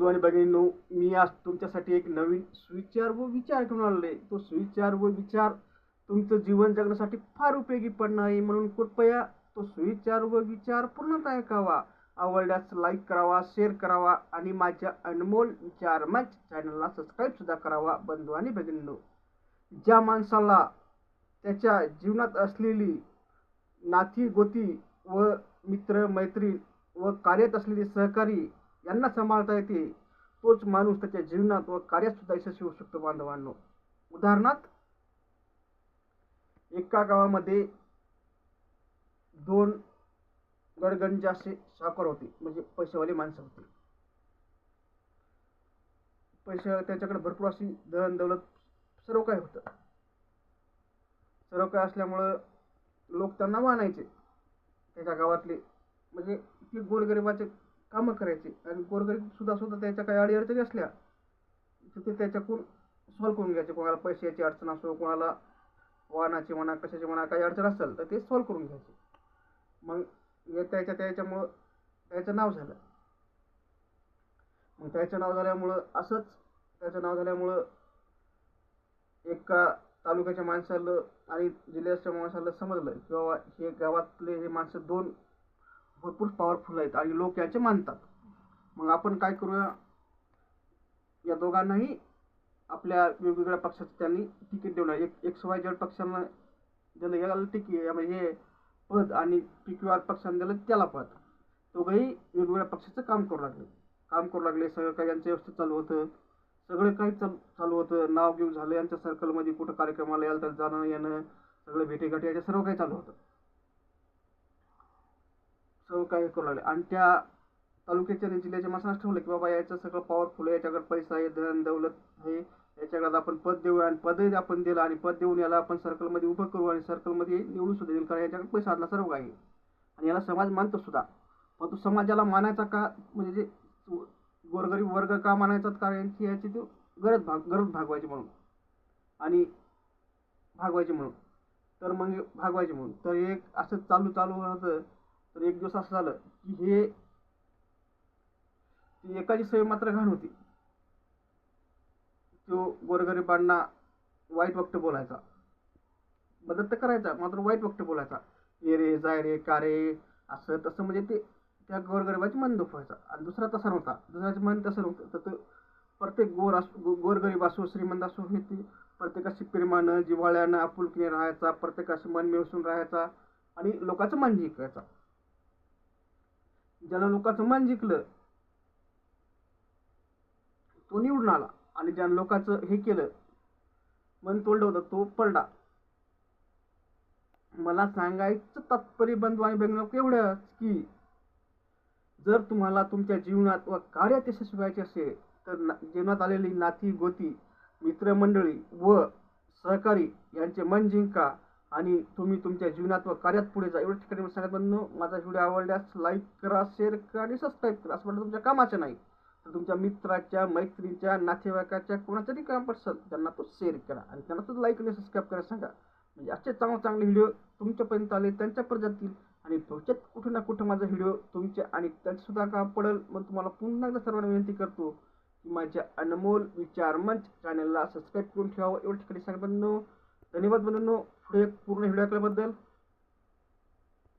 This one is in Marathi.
बंधू आणि भगिनींनो मी आज तुमच्यासाठी एक नवीन सुविचार व विचार घेऊन आलेलो आहे तो सुविचार व विचार तुमचं जीवन जगण्यासाठी फार उपयोगी पडणार आहे. म्हणून कृपया तो सुविचार व विचार पूर्णतः ऐकावा आवडल्यास लाईक करावा शेअर करावा आणि माझ्या अनमोल विचार मॅच चॅनलला सबस्क्राईब सुद्धा करावा बंधू आणि भगिनींनो ज्या माणसाला त्याच्या जीवनात असलेली नाती गोती व मित्र मैत्रीण व कार्यात असलेले सहकारी यांना सांभाळता येते. तोच माणूस त्याच्या जीवनात व कार्यात सुद्धा यशस्वी होऊ शकतो बांधवांनो. उदाहरणार्थ एका गावामध्ये दोन गडगंज असे सावकार होते म्हणजे पैसेवाले माणसं होते. पैसे त्याच्याकडे भरपूर अशी दळण दौलत सर्व काय होतं. सर्व काय असल्यामुळं लोक त्यांना मानायचे. त्याच्या गावातले म्हणजे ती गोरगरिबाचे कामं करायचे. आणि गोरगरीबसुद्धा सुद्धा सुद्धा त्याच्या काही अडीअडचणी असल्या तर ते त्याच्याकडून सॉल्व करून घ्यायचे. कोणाला पैशाची अडचण असो कोणाला वाहनाची म्हणा कशाची म्हणा काही अडचण असेल तर ते सॉल्व करून घ्यायचे. मग हे त्याच्या त्याच्यामुळं त्याचं नाव झालं. मग त्याचं नाव झाल्यामुळं असंच त्याचं नाव झाल्यामुळं एका तालुक्याच्या माणसाला आणि जिल्ह्याच्या माणसाला समजलं की बाबा हे गावातले हे माणसं दोन भरपूर पॉवरफुल आहेत आणि लोक याचे मानतात. मग आपण काय करूया? या दोघांनाही आपल्या वेगवेगळ्या पक्षाचं त्यांनी तिकीट देऊन एक एक्स वाय झेड पक्षांना दिलं याला तिकीट म्हणजे हे पद आणि पी क्यू आर पक्षांना दिलं त्याला पद. दोघंही वेगवेगळ्या पक्षाचं काम करू लागले. काम करू लागले सगळं काही यांचं व्यवस्थित चालू होतं. सगळं काही चाल चालू होतं. नाव घेऊन झालं यांच्या सर्कलमध्ये कुठं कार्यक्रमाला यायला तर जाणं येणं सगळं भेटीगाठी याच्या सर्व काही चालू होतं. सर्व काही करू लागले. आणि त्या तालुक्याच्या जिल्ह्याचे जिल्ह्याच्या ठेवलं की बाबा याचं सगळं पॉवरफुल आहे याच्याकडे पैसा आहे धन दौलत आहे. याच्याकडे आपण पद देऊ आणि पदही आपण दिलं आणि पद देऊन याला आपण सर्कलमध्ये उभं करू आणि सर्कलमध्ये निवडून सुद्धा देईल कारण याच्याकडे पैसा आला सर्व काही आणि याला समाज मानतो सुद्धा. परंतु तो समाजाला मानायचा का म्हणजे जे गोरगरीब वर्ग का मानायचा? कारण की याची तो गरज भाग गरज भागवायची म्हणून. आणि भागवायची म्हणून. तर मग भागवायची म्हणून. तर एक असं चालू चालू होतं. तर एक दिवस असं झालं की हे ती एकाची सवय मात्र घाण होती. तो गोरगरिबांना वाईट वक्त बोलायचा. मदत तर करायचा मात्र वाईट वक्त बोलायचा. ये रे जाय रे का रे? असं तसं म्हणजे ते त्या गोरगरिबाचे मन दुखवायचा. आणि दुसरा तसा नव्हता. दुसऱ्याचं मन तसं नव्हतं. तर तो प्रत्येक गोर असो गोरगरीब असो श्रीमंत असो हे ते प्रत्येकाशी प्रेमानं जिव्हाळ्यानं आपुलकीने राहायचा प्रत्येकाशी मन मिळसून राहायचा आणि लोकांचं मन जिंकायचा. ज्यानं लोकांचं मन जिंकलं तो निवडून आला. आणि ज्यानं लोकांचं हे केलं मन तोडलं होतं तो पडला. मला सांगायचं तात्पर्य बंधू आणि बहिणी एवढंच की जर तुम्हाला तुमच्या जीवनात व कार्यात यशस्वी व्हायचे असेल तर ना जीवनात आलेली नाती गोती मित्रमंडळी व सहकारी यांचे मन जिंका. आणि तुम्ही तुमच्या जीवनात व कार्यात पुढे जा. एवढ्या ठिकाणी मला सांगत बंधू माझा व्हिडिओ आवडल्यास लाईक करा शेअर करा आणि सबस्क्राईब करा. असं म्हटलं तुमच्या कामाचं नाही. तर तुमच्या मित्राच्या मैत्रीच्या नातेवाईकाच्या कोणाच्याही काम पडसल त्यांना तो शेअर करा आणि त्यांना तो लाईक आणि सबस्क्राईब करायला सांगा. म्हणजे असे चांगले चांगले व्हिडिओ तुमच्यापर्यंत आले त्यांच्यापर्यंत जातील आणि भविष्यात कुठं ना कुठं माझा व्हिडिओ तुमच्या आणि त्यांच्यासुद्धा काम पडेल मग तुम्हाला पुन्हा एकदा सर्वांना विनंती करतो की माझ्या अनमोल विचार मंच चॅनलला सबस्क्राईब करून ठेवावं. एवढ्या ठिकाणी सांगत धन्यवाद मुलांना पुढे पूर्ण व्हिडिओ ऐकल्याबद्दल